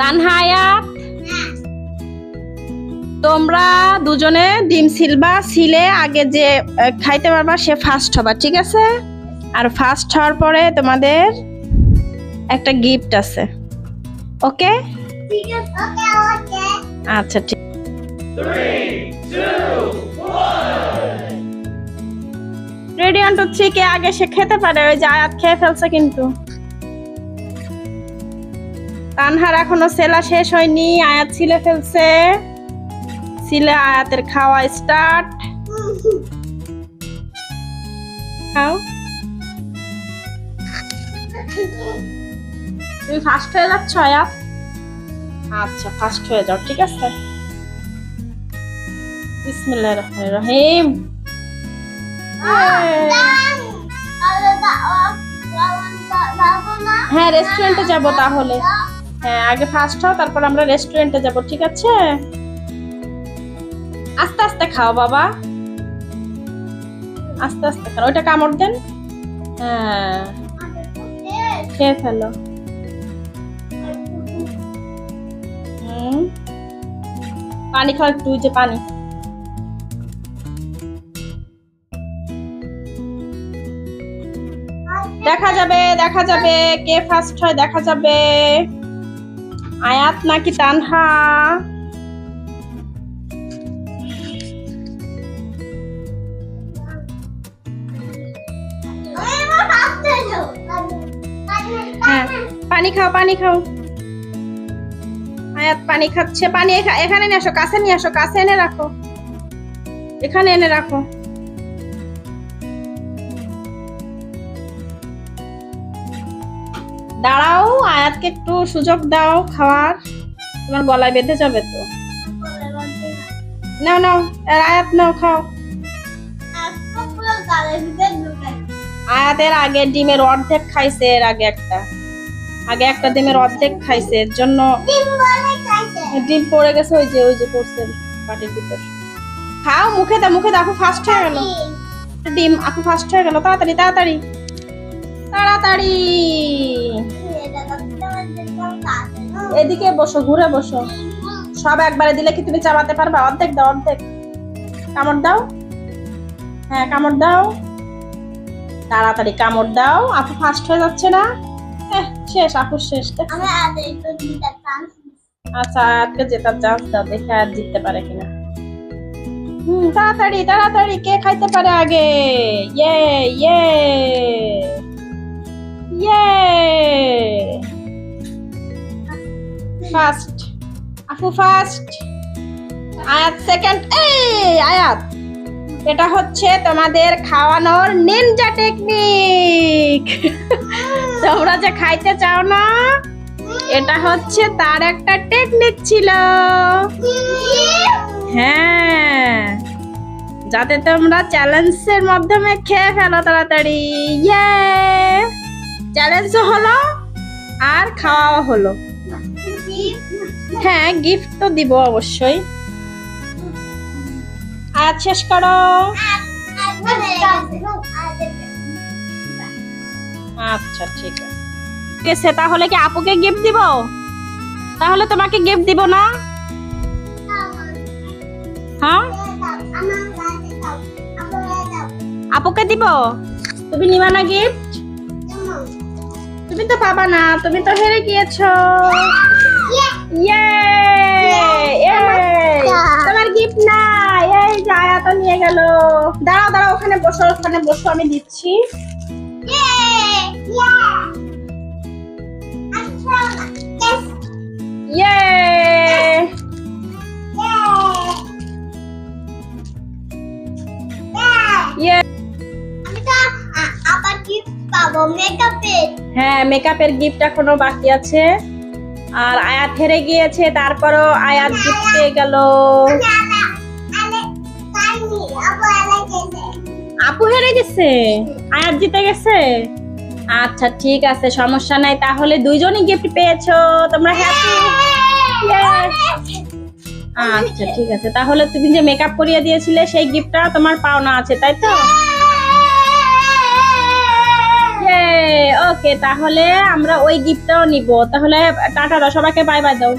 তানহায়াত তোমরা দুজনে ডিম সিলবা সিলে আগে যে খাইতে পারবা, সে ফার্স্ট হবা, ঠিক আছে? আর ফার্স্ট হওয়ার পরে তোমাদের একটা গিফট আছে। ওকে? আচ্ছা ঠিক। রেডি অন টু থ্রি কে আগে সে খেতে পারে? ওই যে আয়াত খেয়ে ফেলছে কিন্তু। তানহার এখনও সেলা শেষ হয়নি, আয়াত ছিলে ফেলছে। ছিলে আয়াতের খাওয়া স্টার্ট খাও। তুমি ফার্স্ট হয়ে যাচ্ছ, আয়াত? আচ্ছা ফার্স্ট হয়ে যাও, ঠিক আছে। বিসমিল্লাহির রহমানির রহিম। হ্যাঁ রেস্টুরেন্টে যাব তাহলে। হ্যাঁ আগে ফার্স্ট হও তারপর আমরা রেস্টুরেন্টে যাব, ঠিক আছে? আস্তে আস্তে খাও বাবা। আস্তে আস্তে খাও। ওইটা কামড় দেন। হ্যাঁ। খেয়ে ফেলো। পানি খাও একটু যে পানি। দেখা যাবে দেখা যাবে। কে ফার্স্ট হয়, দেখা যাবে। আয়াত নাকি তানহা? হ্যাঁ পানি খাও পানি খাও। আয়াত, পানি খাচ্ছে, পানি এখা- এখানে নিয়ে আসো, কাছে নিয়ে আসো, কাছে এনে রাখো। এখানে এনে রাখো। দাঁড়াও, আয়াতকে একটু সুযোগ দাও খাওয়ার। তোমার গলায় বেঁধে যাবে তো। নাও নাও, এর আয়াত নাও, খাও। আয়াতের আগে ডিমের অর্ধেক খাইছে, এর আগে একটা। আগে একটা ডিমের অর্ধেক খাইছে, এর জন্য ডিম পড়ে গেছে, ওই যে ওই যে পড়ছে পাটির ভিতর। খাও, মুখে দাও মুখে দাও আপু ফার্স্ট হয়ে গেল। ডিম আপু ফার্স্ট হয়ে গেল, তাড়াতাড়ি তাড়াতাড়ি। তাড়াতাড়ি। এদিকে বসো ঘুরে বসো। সব একবারে দিলে কি তুমি চাবাতে পারবা? অর্ধেক দাও অর্ধেক। কামড় দাও। হ্যাঁ কামড় দাও। তাড়াতাড়ি কামড় দাও। আপু ফার্স্ট হয়ে যাচ্ছে না? শেষ আপু শেষ। আচ্ছা আজকে জেতার চান্স দাও দেখে আর জিততে পারে কিনা। হুম তাড়াতাড়ি তাড়াতাড়ি। কে খাইতে পারে আগে? ইয়ে ইয়ে। ফার্স্ট আপু ফার্স্ট আয়াত সেকেন্ড এই আয়াত এটা হচ্ছে তোমাদের খাওয়ানোর নিনজা টেকনিক তোমরা যে খাইতে চাও না এটা হচ্ছে তার একটা টেকনিক ছিল। হ্যাঁ। যাতে তোমরা চ্যালেঞ্জের মাধ্যমে খেয়ে ফেলো তাড়াতাড়ি। ইয়ে চ্যালেঞ্জও হলো আর খাওয়াও হলো। হ্যাঁ গিফট তো দিব অবশ্যই। আয়াত শেষ করো। আচ্ছা ঠিক আছে। ঠিক আছে তাহলে কি আপুকে গিফট দিব? তাহলে তোমাকে গিফট দিব না? হ্যাঁ? আপুকে দিব? তুমি নিবা না গিফট তুমি তো পাবা না তুমি তো হেরে গিয়েছো। ইয়ে তোমার গিফট না এই তো নিয়ে গেল। দাঁড়াও দাঁড়াও ওখানে বসো ওখানে বসো আমি দিচ্ছি। ইয়ে ইয়ে হ্যাঁ মেকআপের গিফট এখনও বাকি আছে। আর আয়াত হেরে গিয়েছে, তারপরও আয়াত গিফট পেয়ে গেল। আপু হেরে গেছে? আয়াত জিতে গেছে? আচ্ছা ঠিক আছে, সমস্যা নাই। তাহলে দুইজনই গিফট পেয়েছ, তোমরা হ্যাপি আচ্ছা ঠিক আছে। তাহলে তুমি যে মেকআপ করিয়ে দিয়েছিলে, সেই গিফটটা তোমার পাওনা আছে, তাই তো? ওকে তাহলে আমরা ওই গিফটটাও নিব। তাহলে টাটা সবাইকে বাই বাই দাও।